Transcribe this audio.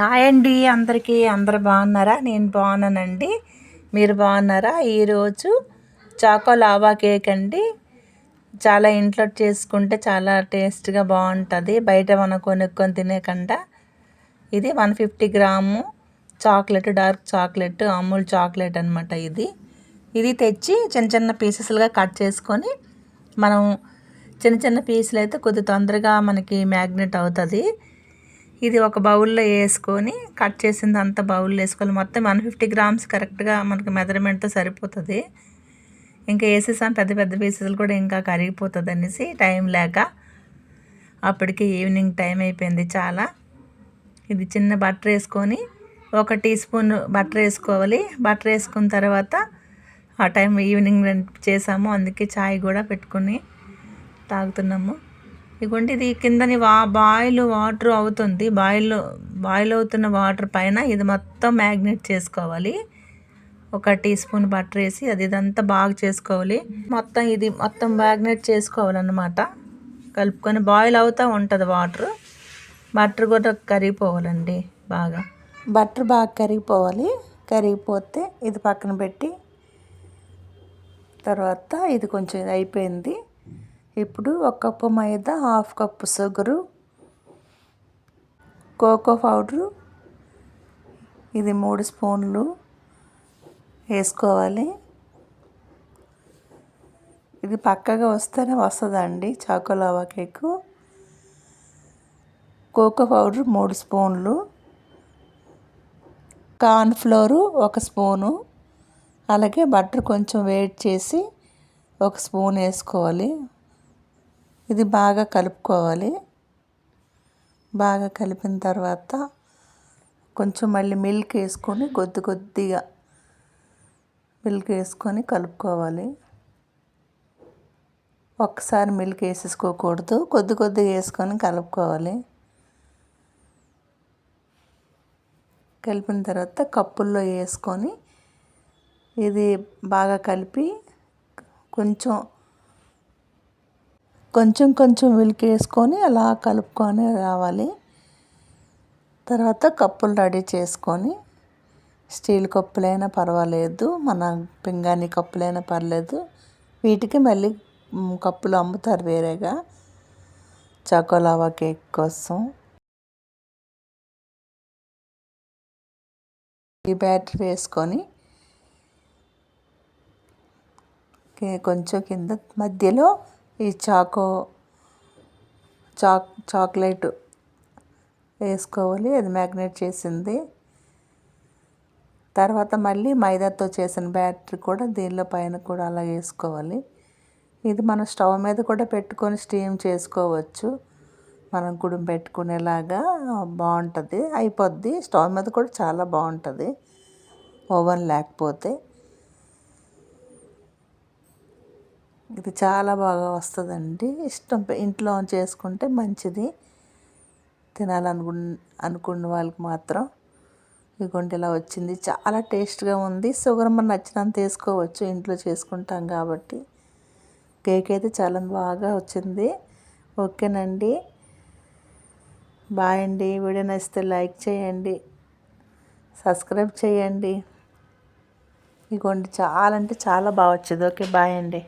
Hi అండి అందరికీ అందరు బాగున్నారా? నేను బాగున్నానండి. మీరు బాగున్నారా? ఈరోజు చాకో లావా కేక్ అండి. చాలా ఇంట్లో చేసుకుంటే చాలా టేస్ట్గా బాగుంటుంది. బయట మనం కొనుక్కొని తినేకుండా ఇది one fifty gram chocolate dark chocolate Amul chocolate అనమాట ఇది. ఇది తెచ్చి చిన్న చిన్న పీసెస్లుగా కట్ చేసుకొని మనం చిన్న చిన్న పీసులు అయితే కొద్ది తొందరగా మనకి మ్యాగ్నెట్ అవుతుంది. ఇది ఒక బౌల్లో వేసుకొని కట్ చేసింది అంతా బౌల్లో వేసుకోవాలి. మొత్తం వన్ ఫిఫ్టీ గ్రామ్స్ కరెక్ట్గా మనకి మెజర్మెంట్తో సరిపోతుంది. ఇంకా వేసేసాం పెద్ద పెద్ద పీసెస్లు కూడా ఇంకా కరిగిపోతుంది అనేసి టైం లేక అప్పటికి ఈవినింగ్ టైం అయిపోయింది చాలా. ఇది చిన్న బట్టర్ వేసుకొని ఒక టీ స్పూన్ బట్టర్ వేసుకోవాలి. బట్టర్ వేసుకున్న తర్వాత ఆ టైం ఈవినింగ్ చేసాము. అందుకే చాయ్ కూడా పెట్టుకొని తాగుతున్నాము. ఇదిగోండి ఇది కిందని వా బాయిల్ వాటర్ అవుతుంది. బాయిల్ బాయిల్ అవుతున్న వాటర్ పైన ఇది మొత్తం మ్యాగ్నేట్ చేసుకోవాలి. ఒక టీ స్పూన్ బటర్ వేసి అది ఇదంతా బాగా చేసుకోవాలి. మొత్తం ఇది మొత్తం మ్యాగ్నేట్ చేసుకోవాలన్నమాట. కలుపుకొని బాయిల్ అవుతూ ఉంటుంది వాటర్. బటర్ కూడా కరిగిపోవాలండి బాగా. బటర్ బాగా కరిగిపోవాలి. కరిగిపోతే ఇది పక్కన పెట్టి తర్వాత ఇది కొంచెం అయిపోయింది. ఇప్పుడు ఒక కప్పు మైదా half cup sugar cocoa powder. ఇది మూడు స్పూన్లు వేసుకోవాలి. ఇది పక్కగా వస్తేనే వస్తుందండి చాకోలావా కేకు. కోకో పౌడర్ మూడు స్పూన్లు. కార్న్ఫ్లోరు ఒక స్పూను. అలాగే బటర్ కొంచెం వేడి చేసి ఒక స్పూన్ వేసుకోవాలి. ఇది బాగా కలుపుకోవాలి. బాగా కలిపిన తర్వాత కొంచెం మళ్ళీ మిల్క్ వేసుకొని కొద్ది కొద్దిగా మిల్క్ వేసుకొని కలుపుకోవాలి. ఒక్కసారి మిల్క్ వేసేసుకోకూడదు. కొద్ది కొద్దిగా వేసుకొని కలుపుకోవాలి. కలిపిన తర్వాత కప్పుల్లో వేసుకొని ఇది బాగా కలిపి కొంచెం కొంచెం కొంచెం మిల్క్ వేసుకొని అలా కలుపుకొని రావాలి. తర్వాత కప్పులు రెడీ చేసుకొని స్టీల్ కప్పులైనా పర్వాలేదు మన పింగాణి కప్పులైనా పర్లేదు. వీటికి మళ్ళీ కప్పులు అమ్ముతారు వేరేగా. చకోలావా కేక్ కోసం. ఈ బ్యాటరీ వేసుకొని కొంచెం కింద మధ్యలో ఈ చాకో చాక్ చాక్లెట్ వేసుకోవాలి. అది మ్యాగ్నేట్ చేసింది. తర్వాత మళ్ళీ మైదాతో చేసిన బ్యాటరీ కూడా దీనిలో పైన కూడా అలా వేసుకోవాలి. ఇది మనం స్టవ్ మీద కూడా పెట్టుకొని స్టీమ్ చేసుకోవచ్చు. మనం గుడి పెట్టుకునేలాగా బాగుంటుంది. అయిపోద్ది. స్టవ్ మీద కూడా చాలా బాగుంటుంది. ఓవెన్ లేకపోతే. ఇది చాలా బాగా వస్తుందండి. ఇష్టం ఇంట్లో చేసుకుంటే మంచిది. తినాలనుకు అనుకున్న వాళ్ళకి మాత్రం ఇదిగోండి ఇలా వచ్చింది. చాలా టేస్ట్గా ఉంది. షుగర్ మన నచ్చినంత వేసుకోవచ్చు. ఇంట్లో చేసుకుంటాం కాబట్టి. కేక్ అయితే చాలా బాగా వచ్చింది. ఓకేనండి. బాయ్ అండి. వీడియో నచ్చితే లైక్ చేయండి. సబ్స్క్రైబ్ చేయండి. ఇదిగోండి చాలా అంటే చాలా బాగా వచ్చింది. ఓకే బాయ్ అండి.